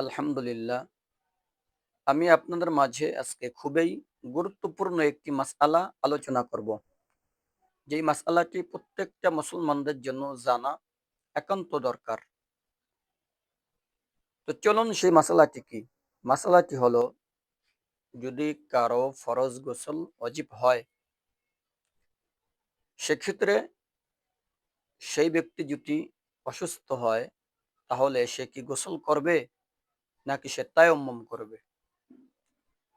আলহামদুলিল্লাহ। আমি আপনাদের মাঝে আজকে খুবই গুরুত্বপূর্ণ একটি মাসআলা আলোচনা করব। যেই মাসআলাটি প্রত্যেকটা মুসলমানদের জন্য জানা একান্ত দরকার। তো চলুন সেই মাসালাটি কি? মাসালাটি হলো, যদি কারও ফরজ গোসল অজীব হয়, সেক্ষেত্রে সেই ব্যক্তি যদি অসুস্থ হয়, তাহলে সে কি গোসল করবে? নাকি সে তায়ম্মম করবে?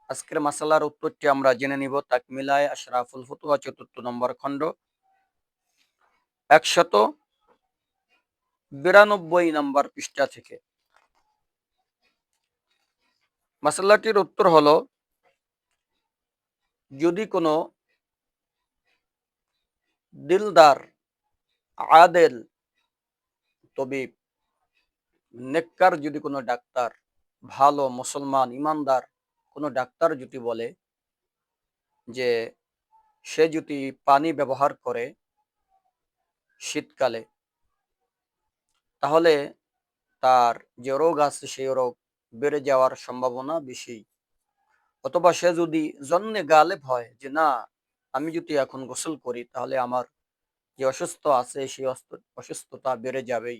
আজকের মাসালার উত্তরটি আমরা জেনে নিব তাকমিলায় আশরাফুল ফতুয়া চতুর্থ নম্বর খণ্ড। একশত বিরানব্বই নম্বর পৃষ্ঠা থেকে। মাসালাটির উত্তর হলো, যদি কোনো দিলদার, আদেল, তবিব, নেককার যদি কোনো ডাক্তার ভালো মুসলমান ইমানদার, কোনো ডাক্তার যদি বলে যে সে যদি পানি ব্যবহার করে শীতকালে, তাহলে তার যে রোগ আছে সেই রোগ বেড়ে যাওয়ার সম্ভাবনা বেশি। অথবা সে যদি জন্মে গালেব হয় যে না, আমি যদি এখন গোসল করি তাহলে আমার যে অসুস্থ আছে সেই অসুস্থতা বেড়ে যাবেই।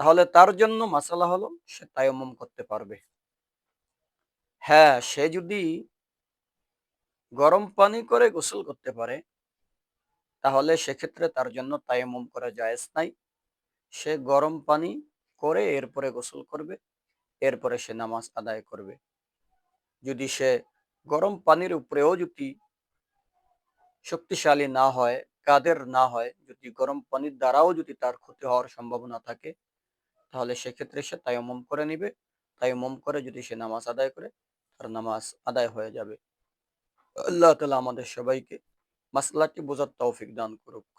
তাহলে তার জন্য মাসালা হলো সে তায়ম্মম করতে পারবে। হ্যাঁ সে যদি গরম পানি করে গোসল করতে পারে, তাহলে সেক্ষেত্রে তার জন্য তায়াম্মুম করা জায়েজ নাই। সে গরম পানি করে এরপরে গোসল করবে, এরপরে সে নামাজ আদায় করবে। যদি সে গরম পানির উপরেও যদি শক্তিশালী না হয়, কাদের না হয়, যদি গরম পানির দ্বারাও যদি তার ক্ষতি হওয়ার সম্ভাবনা থাকে তাহলে সেক্ষেত্রে সে তায়াম্মুম করে নিবে। তায়াম্মুম করে যদি সে নামাজ আদায় করে, তার নামাজ আদায় হয়ে যাবে। আল্লাহ তালা আমাদের সবাইকে মাসলাটি বোঝার তৌফিক দান করুক।